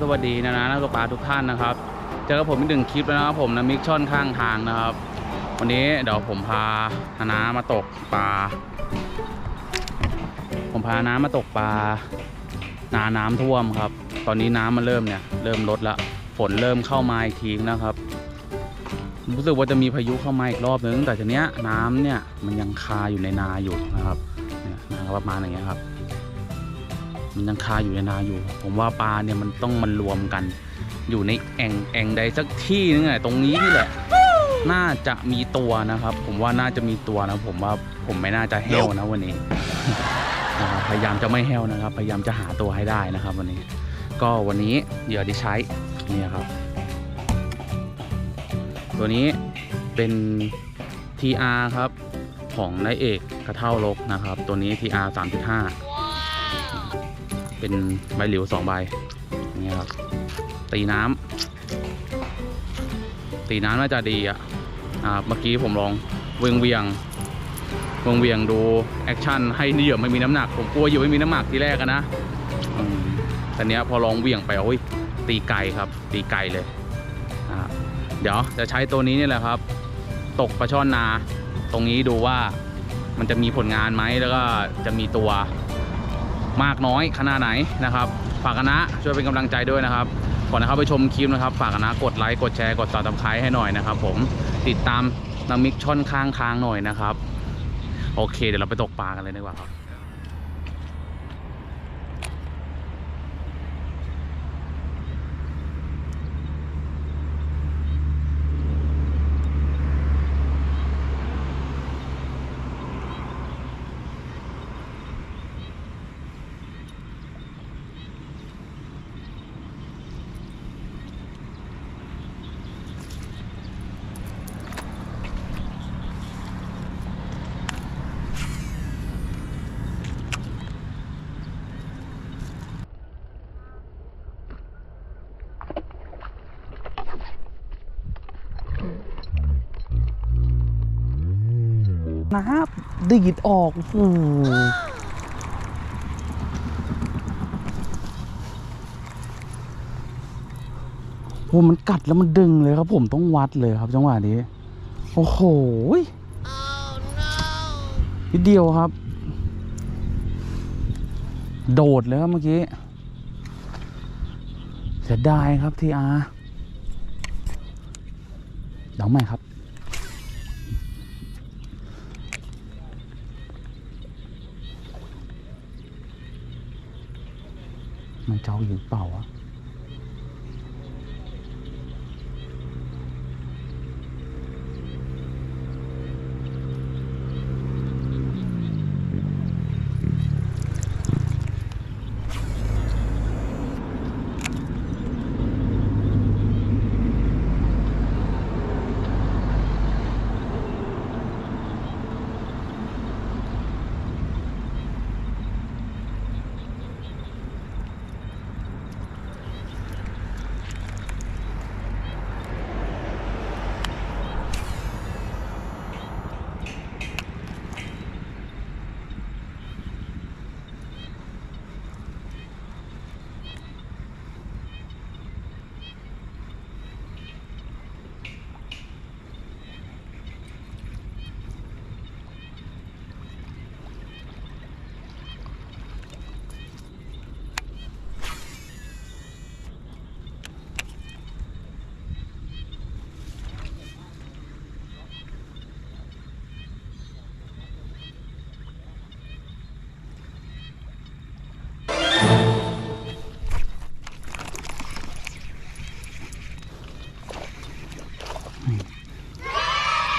สวัสดีนะนะนักตกปลาทุกท่านนะครับ เจอกับผมอีกหนึ่งคลิปแล้วนะครับผมนะมิกช่อนข้างทางนะครับ วันนี้เดี๋ยวผมพาฮานามาตกปลา ผมพาน้ามาตกปลานาน้ำท่วมครับ ตอนนี้น้ำมันเริ่มเนี่ยเริ่มลดละฝนเริ่มเข้ามาอีกทีนะครับ รู้สึกว่าจะมีพายุเข้ามาอีกรอบนึงแต่ทีเนี้ยน้ำเนี่ยมันยังคาอยู่ในนาอยู่นะครับเนี่ยนาประมาณอย่างเงี้ยครับ มันยังคาอยู่ในนาอยู่ ผมว่าปลาเนี่ยมันต้องมันรวมกัน อยู่ในแอ่งแอ่งใดสักที่นึงอะตรงนี้นี่แหละ น่าจะมีตัวนะครับ ผมว่าน่าจะมีตัวนะ ผมว่าผมไม่น่าจะแห้วนะวันนี้นะพยายามจะไม่แห้วนะครับ พยายามจะหาตัวให้ได้นะครับ วันนี้ ก็วันนี้เหยื่อที่ใช้เนี่ยครับ ตัวนี้เป็น TR ครับของนายเอกกระเท่าลกนะครับ ตัวนี้ TR 3.5 เป็นใบหลิวสองใบอย่างเงี้ยครับ ตีน้ำตีน้ำน่าจะดีอะอ่าเมื่อกี้ผมลองเวียงเวียงเวียงเวียงดูแอคชั่นให้เหยื่อไม่มีน้ำหนัก ผมกลัวเหยื่อไม่มีน้ำหนักทีแรกอะนะอืมแต่เนี้ยพอลองเวียงไปโอ้ยตีไกลครับ ตีไกลเลยเดี๋ยวจะใช้ตัวนี้นี่แหละครับ ตกปลาช่อนนา ตรงนี้ดูว่ามันจะมีผลงานไหมแล้วก็จะมีตัว มากน้อยขนาดไหนนะครับฝากคณะช่วยเป็นกำลังใจด้วยนะครับก่อนนะครับไปชมคลิปนะครับ ฝากคณะกดไลค์กดแชร์กดซับสไครต์ให้หน่อยนะครับผมติดตามน้ำมิกช่อนข้างค้างหน่อยนะครับ โอเค เดี๋ยวเราไปตกปลากันเลยดีกว่าครับ น้ำดีดออกโอ้โหโอ้มันกัดแล้วมันดึงเลยครับผมต้องวัดเลยครับจังหวะนี้ โอ้โหนิดเดียวครับ โดดเลยครับเมื่อกี้เสียดายครับทีอาร์เดี๋ยวใหม่ครับ มันเจ้า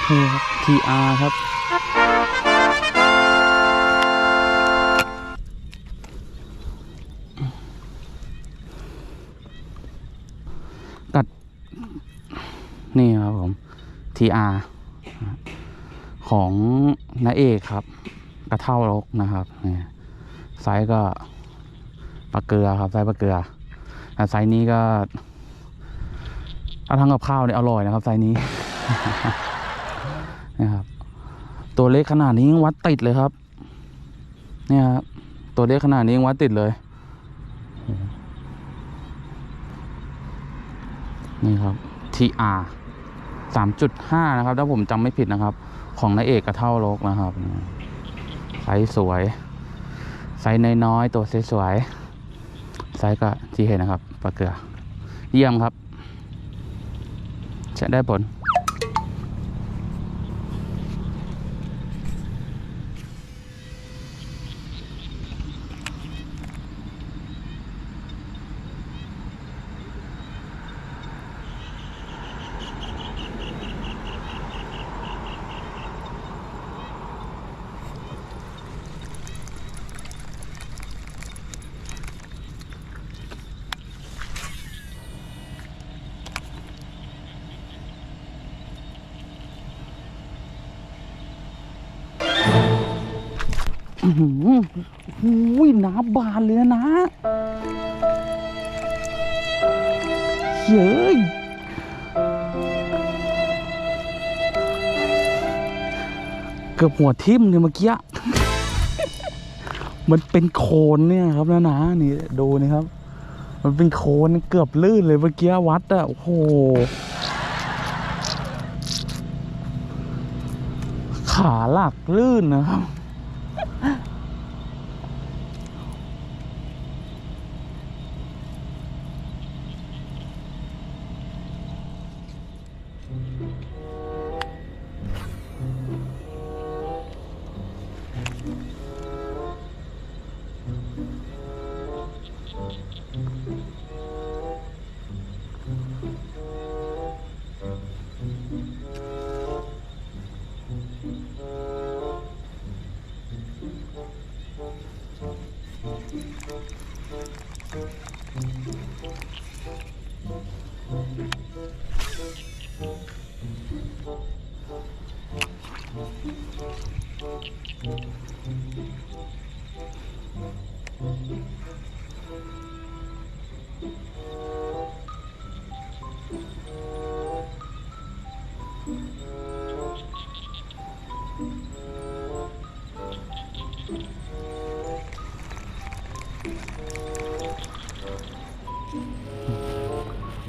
เปล่าวะนี่ครับ TR ครับกัด นี่ครับผม TR ของนาเอกครับ กระเท่ารกนะครับนี่ไซส์ก็ปลาเกลือครับไซส์ปลาเกลือแต่ไซส์นี้ก็เอาทำกับข้าวเนี่ยอร่อยนะครับไซส์นี้ นะครับ ตัวเล็กขนาดนี้วัดติดเลยครับ เนี่ยครับตัวเล็กขนาดนี้วัดติดเลยนี่ครับ TR สามจุดห้านะครับ ถ้าผมจำไม่ผิดนะครับ ของนายเอกกระเท่าโลกนะครับ ไซส์สวย ไซส์น้อยๆ ตัวสวยๆ ไซส์ก็ที่เห็นนะครับปลาเกลือ เยี่ยมครับ จะได้ผล อื้อ หือหูยน้ำบานเลยนะนะเย้ยเกือบหัวทิ่มเลยเมื่อกี้ มันเป็นโคลนเนี่ยครับนะนะนี่ดูนี่ครับ มันเป็นโคลนเกือบลื่นเลยเมื่อกี้วัดอะโอ้โหขาหลักลื่นนะครับ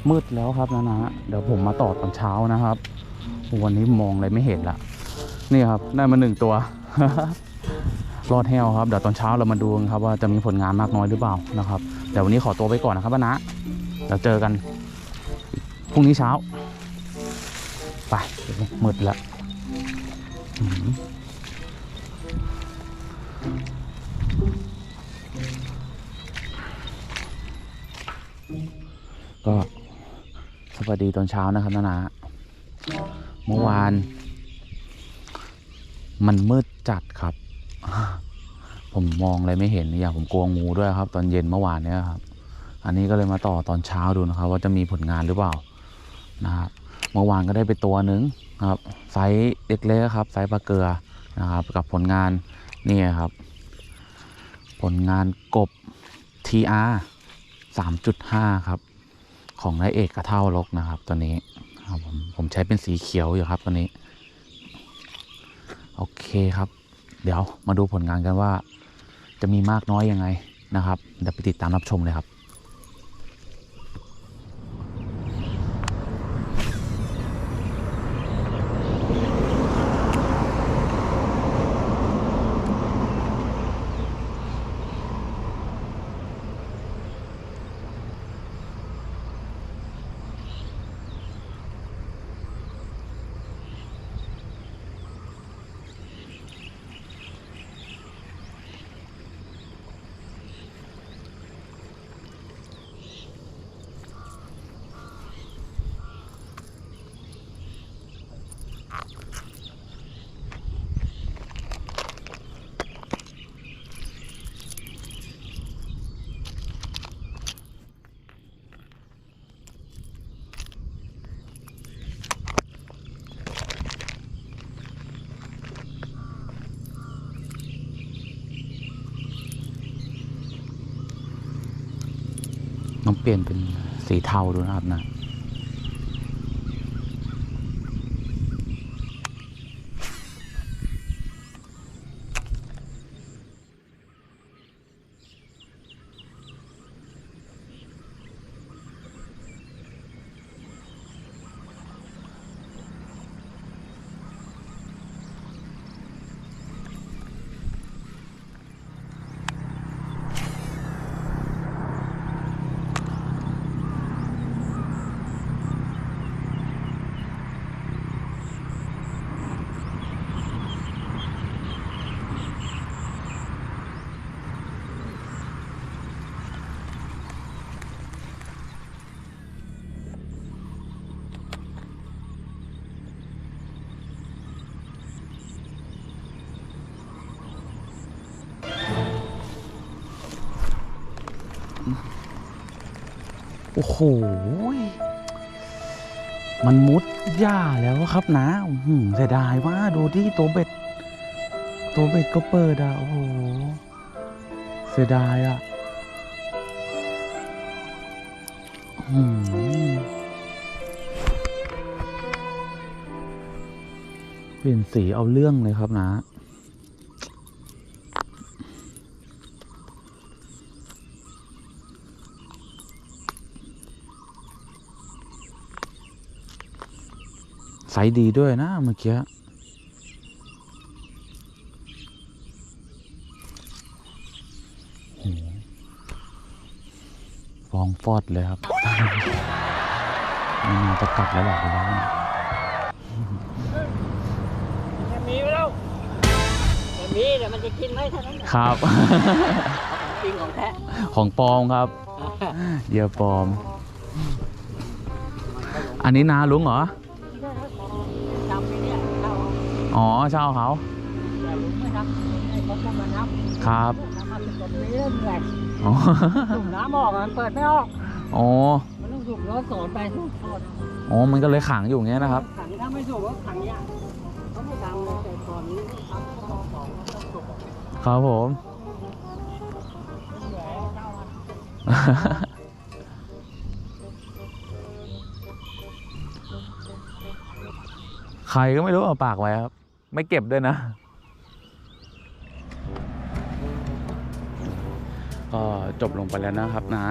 มืดแล้วครับนะนะเดี๋ยวผมมาต่อตอนเช้านะครับ วันนี้มองอะไรไม่เห็นละ นี่ครับ ได้มาหนึ่งตัว รอดแห้วครับเดี๋ยวตอนเช้าเรามาดูกันครับว่าจะมีผลงานมากน้อยหรือเปล่านะครับเดี๋ยววันนี้ขอตัวไปก่อนนะครับนะเดี๋ยวเจอกันพรุ่งนี้เช้า ไปมืดแล้วก็สวัสดีตอนเช้านะครับนานาเมื่อวาน มันมืด จัดครับ ผมมองอะไรไม่เห็นอย่างผมกลัวงูด้วยครับ ตอนเย็นเมื่อวานเนี้ยครับ อันนี้ก็เลยมาต่อตอนเช้าดูนะครับ ว่าจะมีผลงานหรือเปล่านะครับเมื่อวานก็ได้ไปตัวหนึ่งครับไซส์เล็กๆครับไซส์ปลาเกลือนะครับ กับผลงานนี่ครับ ผลงานกบ TR 3.5 ครับ ของนายเอกกระเท่าลกนะครับตัวนี้ครับผมผมใช้เป็นสีเขียวอยู่ครับตัวนี้ โอเคครับ เดี๋ยวมาดูผลงานกันว่า จะมีมากน้อยยังไงนะครับเดี๋ยวไปติดตามรับชมเลยครับ เปลี่ยนเป็นสีเทาดูนะครับนะ โอ้โหมันมุดหญ้าแล้วครับนะหือเสียดายว่าดูที่ตัวเบ็ด ตัวเบ็ดก็เปิดอะ โอ้โห เสียดายอะหือเปลี่ยนสีเอาเรื่องเลยครับนะ ไซส์ดีด้วยนะเมื่อกี้โอ้โหฟองฟอดเลยครับมันจะกัดแล้วหรอไปแล้วเนี่ยจะมีไหมเล่าจะมีแต่มันจะกินไหมเท่านั้นแหละครับ จริงของแท้ ของปลอมครับเหยื่อปลอม อันนี้นาลุงเหรอ จำไปเนี่ยเรา อ๋อเช่าเขาอย่าลุกไม่ทำให้เขาต้องมานับครับทำมาเป็นกบนี้เรื่องแหละอ๋อสูบน้ำออกอะมันเปิดไม่ออกอ๋อมันต้องสูบร้อนสอนไปสูบทอดอ๋อ มันก็เลยขังอยู่อย่างเงี้ยนะครับ ขังถ้าไม่สูบก็ขังยากเขาไม่ทำเลยแต่ก่อนนี้ทำก็ต้องสอนก็ต้องสูบครับผมแหวนเก้าอันใครก็ไม่รู้เอาปากไว้ครับ ไม่เก็บด้วยนะ ก็จบลงไปแล้วนะครับนะ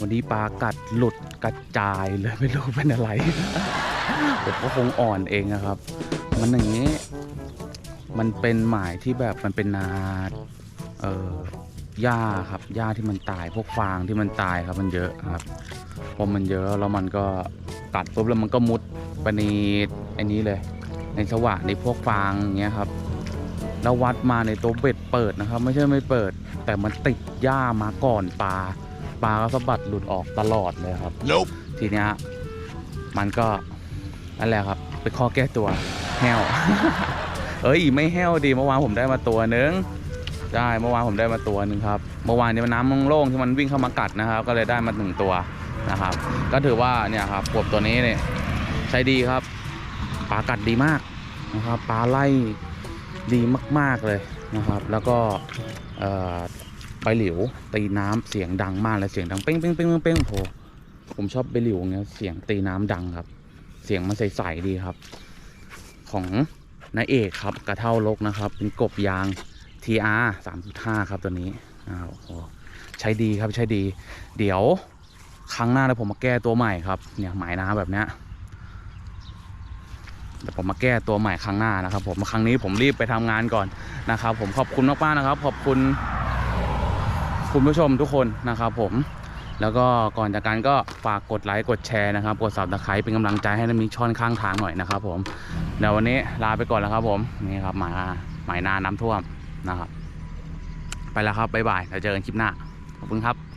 วันนี้ปลากัดหลุดกระจายเลยไม่รู้เป็นอะไร ผมก็คงอ่อนเองนะครับ มันอย่างนี้ มันเป็นหมายที่แบบมันเป็นนาเอ่อหญ้าครับหญ้าที่มันตายพวกฟางที่มันตายครับมันเยอะครับพอมันเยอะแล้วมันก็กัดปุ๊บแล้วมันก็มุดไปในไอ้นี้เลย ในสวะในพวกฟางอย่างเงี้ยครับแล้ววัดมาในตัวเบ็ดเปิดนะครับ ไม่ใช่ไม่เปิด แต่มันติดหญ้ามาก่อนปลาปลาก็สะบัดหลุดออกตลอดเลยครับทีเนี้ยมันก็นั่นแหละครับเป็นข้อแก้ตัวแห้ว เอ้ยไม่แห้วดีเมื่อวานผมได้มาตัวนึงได้เมื่อวานผมได้มาตัวหนึ่งครับเมื่อวานนี้มันน้ำโล่งๆที่มันวิ่งเข้ามากัดนะครับ ก็เลยได้มาหนึ่งตัวนะครับ ก็ถือว่าเนี่ยครับกบตัวนี้เนี่ยใช้ดีครับปลากัดดีมาก นะครับปลาไล่ดีมาก ๆ เลยนะครับ แล้วก็ใบหลิวตีน้ำเสียงดังมากเลยเสียงดังเป้งเป้งเป้งเป้งโหผมชอบใบหลิวเงี้ยเสียงตีน้ำดังครับ เสียงมันใสๆดีครับ ของนายเอกครับกระเท่าลกนะครับ เป็นกบยาง TR 3.5 ครับตัวนี้อ้าวโอ้ใช้ดีครับใช้ดี เดี๋ยวครั้งหน้าเดี๋ยวผมมาแก้ตัวใหม่ครับเนี่ยหมายน้ำแบบเนี้ย เดี๋ยวผมมาแก้ตัวใหม่ครั้งหน้านะครับ ผมครั้งนี้ผมรีบไปทำงานก่อนนะครับ ผมขอบคุณมากๆนะครับ ขอบคุณ คุณผู้ชมทุกคนนะครับผมแล้วก็ก่อนจากกันก็ฝากกดไลค์กดแชร์นะครับ กด subscribe เป็นกำลังใจให้น้ำมีช่อนข้างทางหน่อยนะครับ ผมเดี๋ยววันนี้ลาไปก่อนแล้วครับ ผมนี่ครับหมายหมายนาน้ำท่วมนะครับ ไปแล้วครับบ๊ายบายเดี๋ยวเจอกันคลิปหน้าขอบคุณครับ